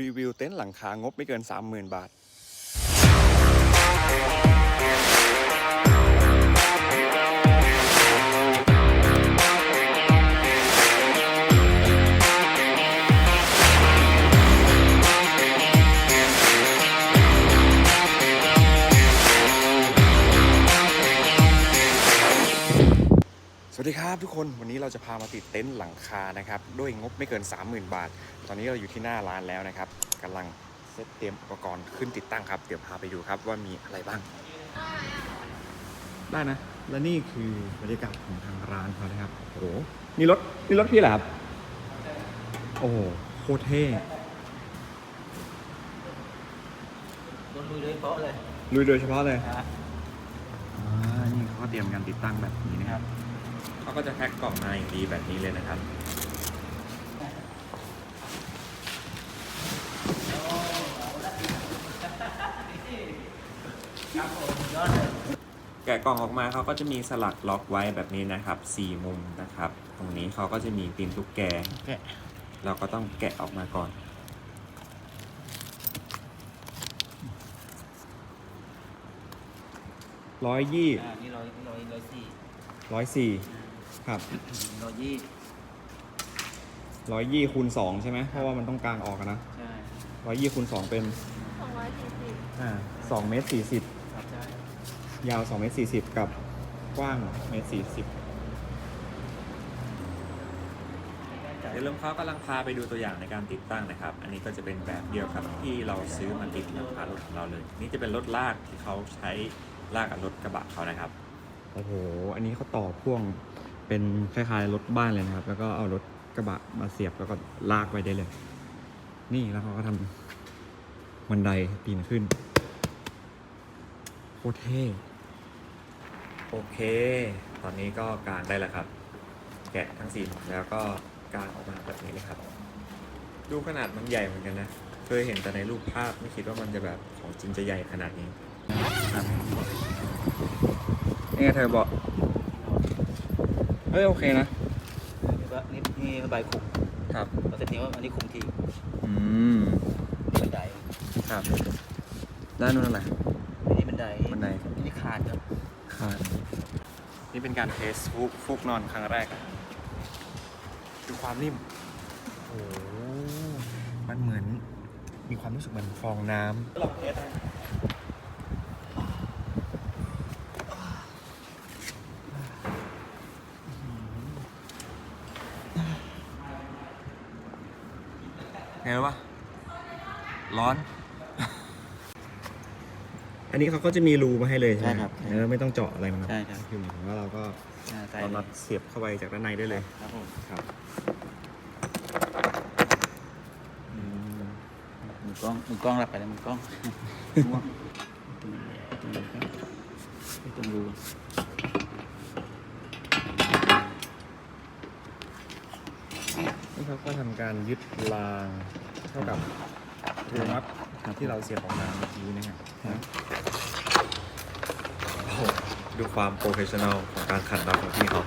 รีวิวเต็นท์หลังคางบไม่เกิน 30,000 บาท วัสดีครับทุกคนวันนี้เราจะพามาติดเต็นท์หลังคานะครับด้วยงบไม่เกิน 30,000 บาท ตอนนี้เราอยู่ที่หน้าร้านแล้วนะครับกำลังเซตเตรียมอุปกรณ์ขึ้นติดตั้งครับ เดี๋ยวพาไปดูครับว่ามีอะไรบ้าง ได้นะ และนี่คือบรรยากาศของทางร้านเขานะครับโอ้โหนี่รถนี่รถพี่เหรอครับโอ้โหโคตรเท่โดนลุยโดยเฉพาะเลยลุยโดยเฉพาะเลยนะอ่านี่เขาก็เตรียมการติดตั้งแบบนี้นะครับ เขาก็จะแพ็คกล่องมาอย่างดีแบบนี้เลยนะครับครับผมยอดเลยแกะกล่องออกมาเขาก็จะมีสลักล็อกไว้แบบนี้นะครับสี่มุมนะครับ ตรงนี้เขาก็จะมีตีนตุ๊กแกแกะเราก็ต้องแกะออกมาก่อน ร้อยยี่ อ่านี่ร้อยร้อยร้อยสี่ ร้อยสี่ ครับร้อยยี่ร้อยยี่คูณสองใช่ไหมเพราะว่ามันต้องกลางออกอะนะใช่ร้อยยี่คูณสองเป็นสองร้อยสี่สิบอ่าสองเมตรสี่สิบครับใช่ยาว2เมตร40กับกว้างเมตร40เดี๋ยวลมเขากำลังพาไปดูตัวอย่างในการติดตั้งนะครับ อันนี้ก็จะเป็นแบบเดียวกับที่เราซื้อมาติดหลังคารถของเราเลย นี่จะเป็นรถลากที่เขาใช้ลากกับรถกระบะเขานะครับ โอ้โห อันนี้เขาต่อพ่วง เป็นคล้ายๆรถบ้านเลยนะครับ แล้วก็เอารถกระบะมาเสียบแล้วก็ลากไว้ได้เลย นี่แล้วเขาก็ทำบันไดปีนขึ้นโคตรเท่โอเค ตอนนี้ก็กางได้แล้วครับ แกะทั้งสี่แล้วก็กางออกมาแบบนี้เลยครับ ดูขนาดมันใหญ่เหมือนกันนะ เคยเห็นแต่ในรูปภาพไม่คิดว่ามันจะแบบของจริงจะใหญ่ขนาดนี้ครับนี่ไงเธอบอก เฮ้ยโอเคนะนี่ก็นี่นี่ใบคุมครับเราจะนี้ว่าอันนี้คุมทีอืมบันไดครับด้านนู้นอะไรอันนี้บันไดบันไดอันนี้คานครับค่ะนี่เป็นการเทสฟุกฟุกนอนครั้งแรกอะดูความนิ่มโอ้โหมันเหมือนมีความรู้สึกเหมือนฟองน้ำลองเทสไงรู้ปะร้อน อั นนี้เขาก็จะมีรูมาให้เลยใช่ไหมเออไม่ต้องเจาะอะไรมันนะใช่ครับคือหมายถึงว่าเราก็อ่าใส่เอาน็อตเสียบเข้าไปจากด้านในได้เลย ครับผมครับมือกล้องมือกล้องรับไปแล้วมือกล้องม่วงไม่ตรงรูนี่เขาก็ทำการยึดรางเท่ากับรูน็อตที่เราเสียบออกมาเมื่อกี้นะครับโอ้โห ดูความโปรเฟชชั่นอลของการขันน็อตของพี่เขา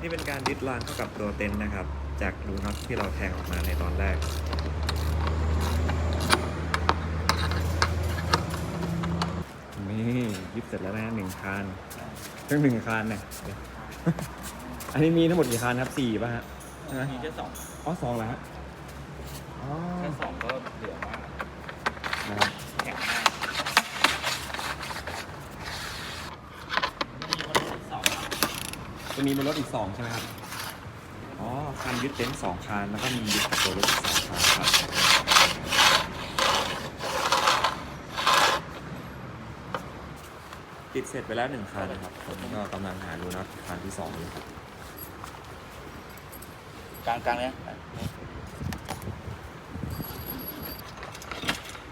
นี่เป็นการยึดรางเข้ากับตัวเต็นท์นะครับ จากรูน็อตที่เราแทงออกมาในตอนแรกนี่ยึดเสร็จแล้วนะหนึ่งคันเพิ่งหนึ่งคันเนี่ยเดี๋ยวอันนี้มีทั้งหมดกี่คันครับสี่ป่ะฮะใช่ไหมมีแค่สองอ๋อสองแล้วฮะอ๋อแค่สองก็เหลือมาก นะครับ แข็งมากมีคนสอง จะมีบนรถอีกสองใช่ไหมครับ อ๋อ คันยึดเต็นท์สองคัน แล้วก็มียึดกับตัวรถอีกสองคันครับติดเสร็จไปแล้วหนึ่งคันนะครับ ผมก็กำลังหาดูน็อตคันที่สองอยู่ครับกลางกลางๆเลยนะ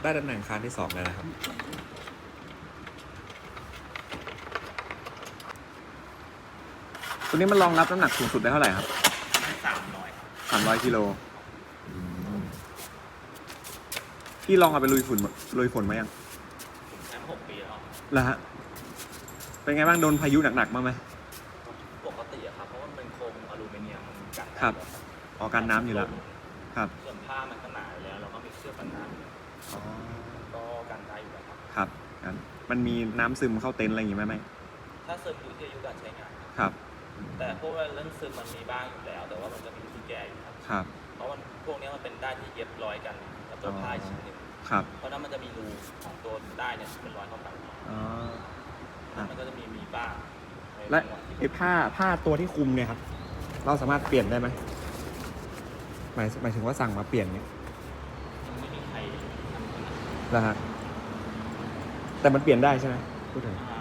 ได้ตำแหน่งคันที่สองแล้วนะครับ ตัวนี้มันรองรับน้ำหนักสูงสุดได้เท่าไหร่ครับสามร้อยสามร้อยกิโลพี่ลองเอาไปลุยฝุ่นลุยฝนมายังแชมป์หกปีแล้วแล้วฮะเป็นไงบ้างโดนพายุหนักๆบ้างไหมปกติอะครับเพราะว่ามันเป็นโครงอลูมิเนียมมันกันได้ครับแออกกันน้ำอยู่แล้วครับส่วนผ้ามันก็หนาอยู่แล้วเราก็มีเสื้อกันน้ำอ๋อก็กันได้อยู่แล้วครับครับงั้นมันมีน้ำซึมเข้าเต็นท์อะไรอย่างงี้ไหมไหมถ้าซึมอยู่ที่อายุการใช้งานครับ แต่พวกเรื่องซึมมันมีบ้างอยู่แล้ว แต่ว่ามันจะมีวิธีแก้อยู่ครับ ครับ เพราะมันพวกนี้มันเป็นด้านที่เย็บร้อยกันกับตัวผ้าอีกชิ้นหนึ่งครับ เพราะนั้นมันจะมีรูของตัวได้เนี่ยเป็นร้อยเข้าไปอ๋อครับมันก็จะมีมีบ้างในและจังหวะที่ไอ้ผ้าผ้าตัวที่คลุมเนี่ยครับ เราสามารถเปลี่ยนได้ไหมหมายหมายถึงว่าสั่งมาเปลี่ยนเนี่ยยังไม่มีใครทำขนาดนั้นนะฮะแต่มันเปลี่ยนได้ใช่ไหมพูดถึง อ่า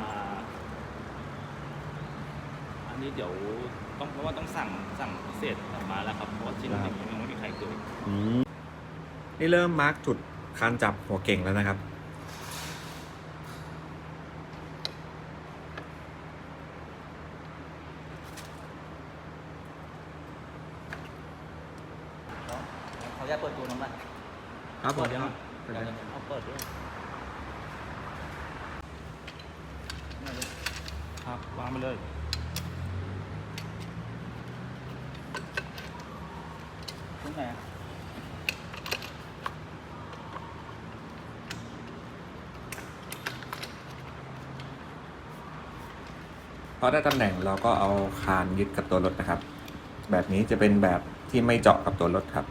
อั นนี้เดี๋ยวต้องเพราะว่าต้องสั่งสั่งพิเศษออกมาแล้วครับเพราะว่าชิ้นหนึ่งยังไม่มีใครเคยนี่เริ่มมาร์กจุดคานจับหัวเก่งแล้วนะครับเขาจะเปิดตัวน้ำมันครับผมเปิดยังเปิดยังเอาเปิดด้วยครับวางไปเลย ตรงไหนอะ พ อได้ตำแหน่งเราก็เอาคานยึดกับตัวรถนะครับ แบบนี้จะเป็นแบบที่ไม่เจาะกับตัวรถครับ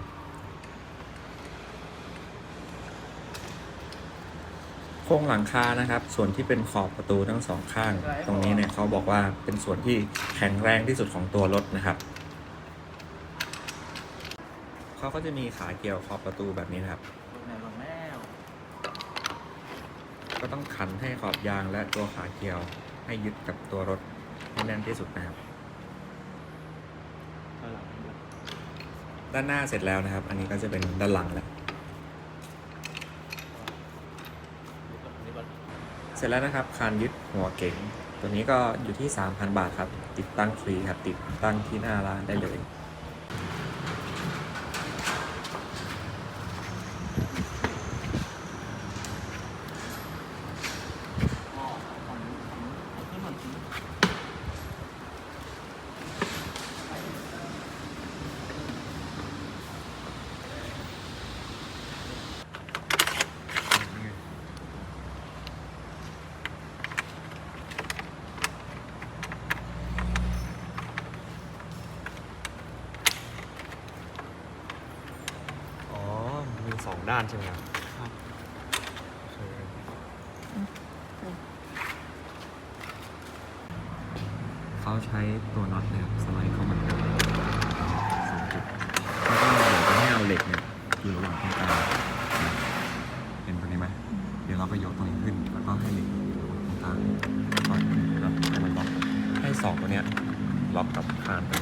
โครงหลังคานะครับ ส่วนที่เป็นขอบประตูทั้งสองข้าง ตรงนี้เนี่ยเขาบอกว่าเป็นส่วนที่แข็งแรงที่สุดของตัวรถนะครับเขาก็จะมีขาเกี่ยวขอบประตูแบบนี้นะครับก็ต้องขันให้ขอบยางและตัวขาเกี่ยวให้ยึดกับตัวรถ ให้แน่นที่สุดนะครับ ด้านหน้าเสร็จแล้วนะครับ อันนี้ก็จะเป็นด้านหลังแล้ว เสร็จแล้วนะครับคานยึดหัวเก๋งตัวนี้ก็อยู่ที่ 3,000 บาทครับ ติดตั้งฟรีครับ ติดตั้งที่หน้าร้านได้เลย อ๋อ มีสอง ด้านใช่ไหมครับครับเขาใช้ตัวน็อตเนี่ยสไลด์เข้ามาสองจุดแล้วก็เดี๋ยวจะให้เอาเหล็กเนี่ยอยู่ระหว่างตรงกลางเห็นตรงนี้ไหมเดี๋ยวเราก็ยกตรงนี้ขึ้นแล้วก็ให้เหล็กอยู่ระหว่างตรงกลางแล้วก็แล้วให้มันล็อกให้สองตัวเนี้ยล็อกกับคานไป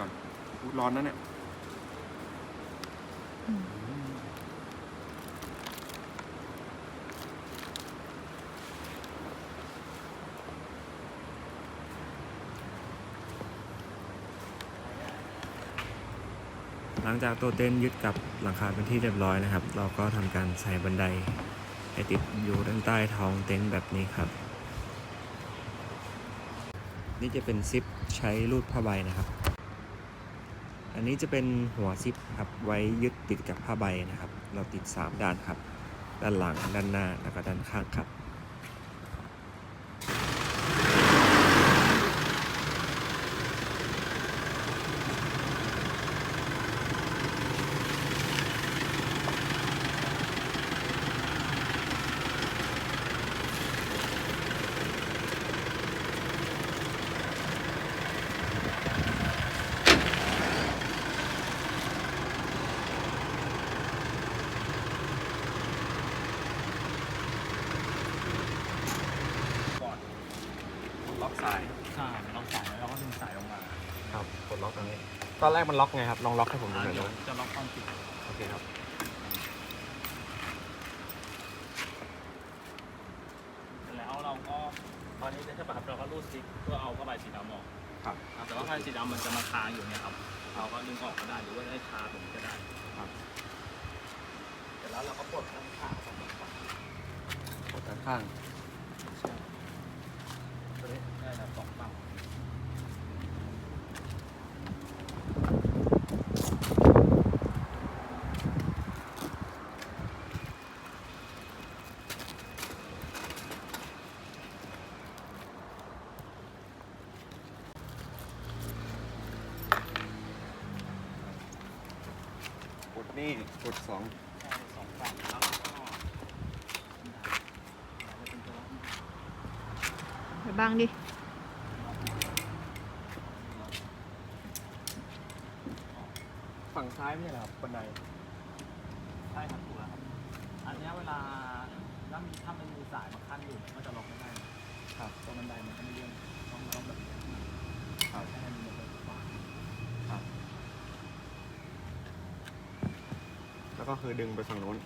ก่อนอุ๊ยร้อนนะเนี่ยหลังจากตัวเต้นยึดกับหลังคาเป็นที่เรียบร้อยนะครับ เราก็ทำการใส่บันไดให้ติดอยู่ด้านใต้ท้องเต็นท์แบบนี้ครับ นี่จะเป็นซิปใช้รูดผ้าใบนะครับ อันนี้จะเป็นหัวซิปครับไว้ยึดติดกับผ้าใบนะครับ เราติด 3 ด้านครับ ด้านหลังด้านหน้าแล้วก็ด้านข้างครับ อนแรกมันล็อกไงครับ ลองล็อกให้ผมดูหน่อยเดี๋ได้ยวไหมจะล็อกตอนปิดโอเคครับ เสร็จแล้วเราก็ตอนนี้ใช่ปะครับเราก็รูดซิปเพื่อเอาผ้าใบสีดำออกครับ ครับแต่ว่าผ้าใบสีดำมันจะมาค้างอยู่เนี่ยครับ เราก็ดึงออกก็ได้หรือว่าจะให้คาตรงนี้ก็ได้ครับ เสร็จแล้วเราก็ปลดทั้งขาของมันก่อน กดด้านข้าง ตัวนี้ได้ครับสองฝั่ง กด นี่กดสองใช่สองฝั่งแล้วเราก็เราจะเป็นตัวล็อกไปบ้างดิ ฝั่งซ้ายไม่ใช่เหรอครับบันได ใช่ครับถูกแล้วครับอันเนี้ยเวลาถ้ามีถ้ามันมีสายมาขั้นอยู่ก็จะล็อกไม่ได้ ครับ ตัวบันไดมันก็ไม่เลื่อนต้องต้องแบบนี้ ครับ ให้มันมีระเบิดขวา ครับ แล้ว ก็คือดึงไปฝั่งโน้น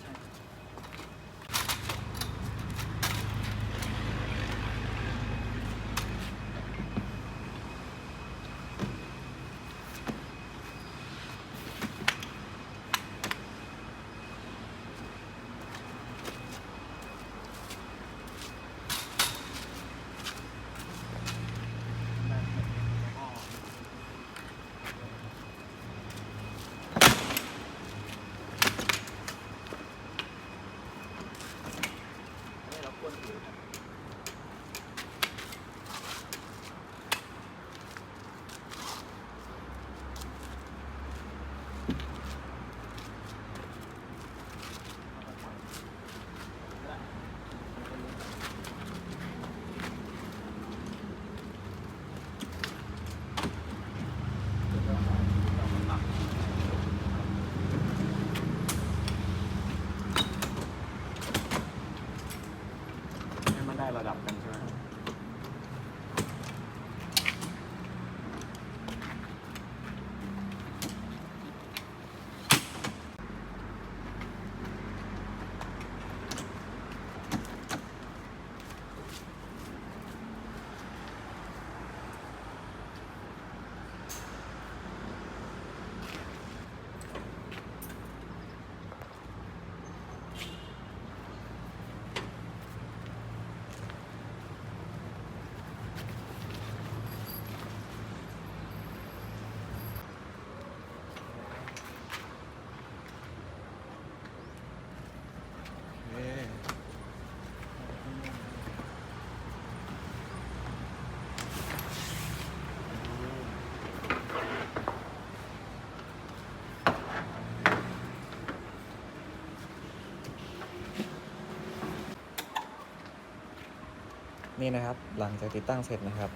นี่นะครับหลังจากติดตั้งเสร็จนะครับ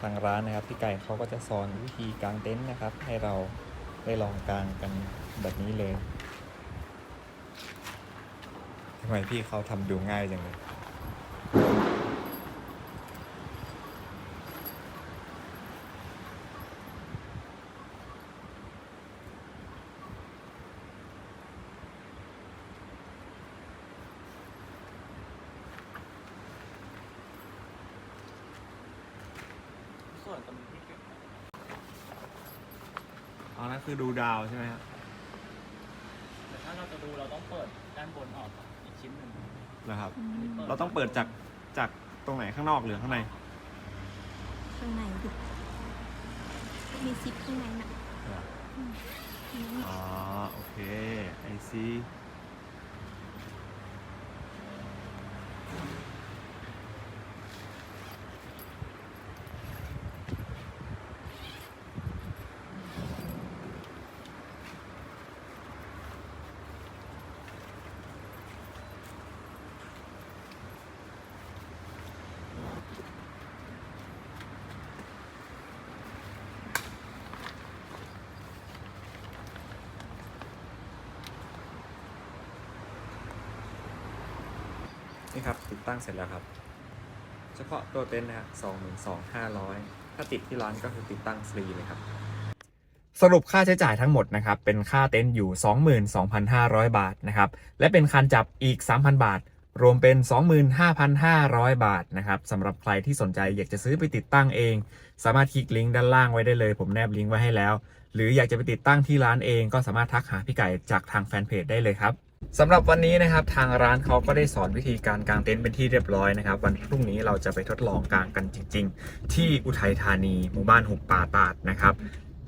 ทางร้านนะครับพี่ไก่เขาก็จะสอนวิธีกางเต็นท์นะครับ ให้เราได้ลองกางกันแบบนี้เลยทำไมพี่เขาทำดูง่ายจังเลย ส่วนจะมีที่เก็บ อ๋อนั่นคือดูดาวใช่ไหมครับแต่ถ้าเราจะดูเราต้องเปิดด้านบนออกอีกชิ้นหนึ่งนะครับอืมเราต้องเปิดจากจากตรงไหนข้างนอกหรือข้างในข้างในดิมีซิปข้างในน่ะอืมอืมอ๋อโอเคไอซี นี่ครับติดตั้งเสร็จแล้วครับ เฉพาะตัวเต็นท์นะครับสองหมื่นสองห้าร้อยถ้าติดที่ร้านก็คือติดตั้งฟรีเลยครับ สรุปค่าใช้จ่ายทั้งหมดนะครับ เป็นค่าเต็นท์อยู่ 22,500 บาทนะครับ และเป็นคันจับอีก 3,000 บาท รวมเป็น 25,500 บาทนะครับสำหรับใครที่สนใจอยากจะซื้อไปติดตั้งเอง สามารถคลิกลิงก์ด้านล่างไว้ได้เลย ผมแนบลิงก์ไว้ให้แล้ว หรืออยากจะไปติดตั้งที่ร้านเองก็สามารถทักหาพี่ไก่จากทางแฟนเพจได้เลยครับ สำหรับวันนี้นะครับทางร้านเขาก็ได้สอนวิธีการกางเต็นท์เป็นที่เรียบร้อยนะครับ วันพรุ่งนี้เราจะไปทดลองกางกันจริง ๆ ที่อุทัยธานีหมู่บ้านหุบป่าตาดนะครับ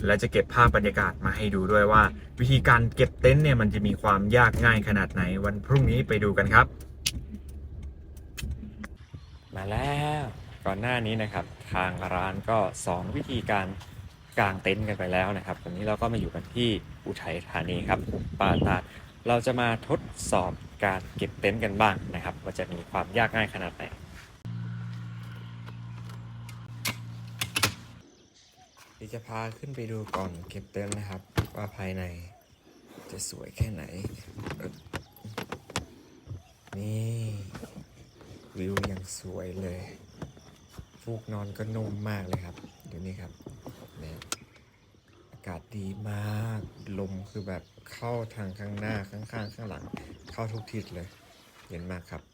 และจะเก็บภาพบรรยากาศมาให้ดูด้วยว่า วิธีการเก็บเต็นท์เนี่ยมันจะมีความยากง่ายขนาดไหน วันพรุ่งนี้ไปดูกันครับ มาแล้วก่อนหน้านี้นะครับ ทางร้านก็สอนวิธีการกางเต็นท์กันไปแล้วนะครับวันนี้เราก็มาอยู่กันที่อุทัยธานีครับป่าตาด เราจะมาทดสอบการเก็บเต็นท์กันบ้างนะครับ ว่าจะมีความยากง่ายขนาดไหนที่จะพาขึ้นไปดูก่อนเก็บเต็นท์นะครับ ว่าภายในจะสวยแค่ไหน นี่วิวยังสวยเลย ฟูกนอนก็นุ่มมากเลยครับเดี๋ยวนี้ครับเนี่ยอากาศดีมาก ลมคือแบบ เข้าทางข้างหน้าข้างๆข้างหลัง เข้าทุกทิศเลย เย็นมากครับ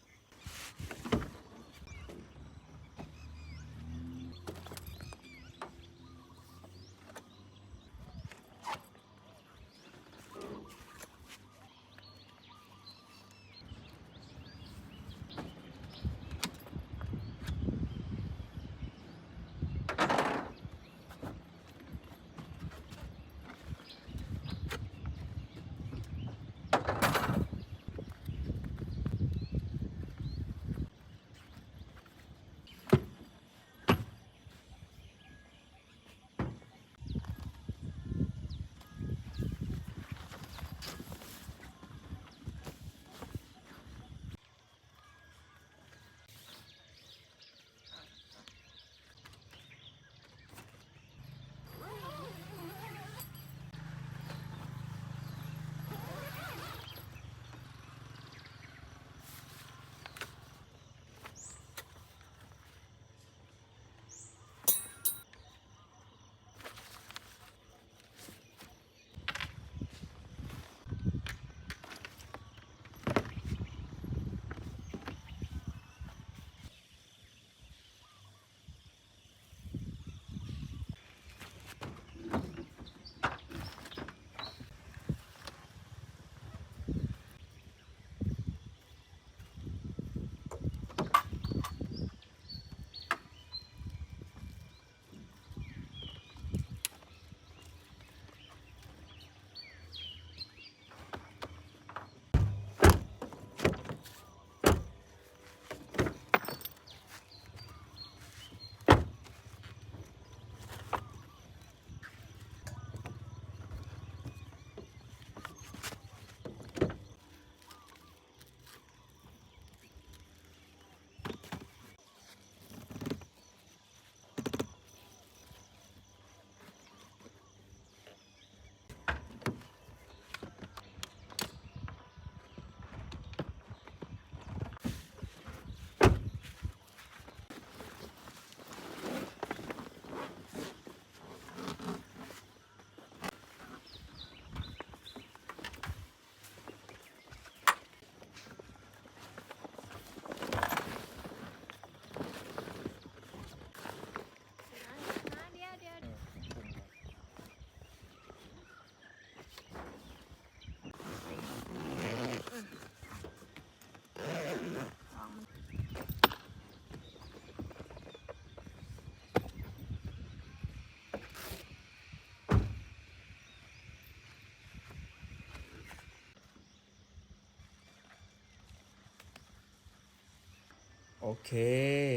เค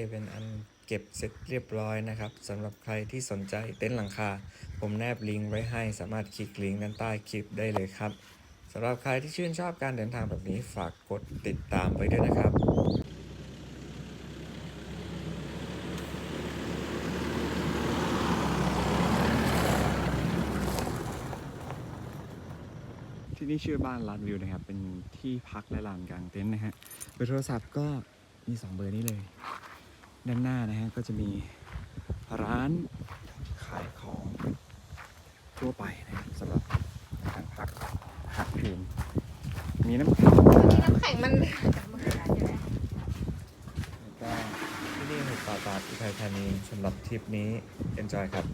เป็นอันเก็บเสร็จเรียบร้อยนะครับสำหรับใครที่สนใจเต็นท์หลังคา ผมแนบลิงก์ไว้ให้สามารถคลิกลิงก์ด้านใต้คลิปได้เลยครับสำหรับใครที่ชื่นชอบการเดินทางแบบนี้ฝากกดติดตามไปด้วยนะครับที่นี่ชื่อบ้านลานวิวนะครับ เป็นที่พักและลานกลางเต็นท์นะฮะเบอร์โทรศัพท์ก็ มี2เบอร์นี้เลย ด้านหน้านะฮะก็จะมีร้านขายของทั่วไปนะครับสำหรับการพักหักคืนมีน้ำแข็งนี่น้ำแข็งมันกลับมาขยายอยู่แล้วแล้วก็ที่นี่หุบป่าตาดอุทัยธานีสำหรับทริปนี้ enjoy ครับ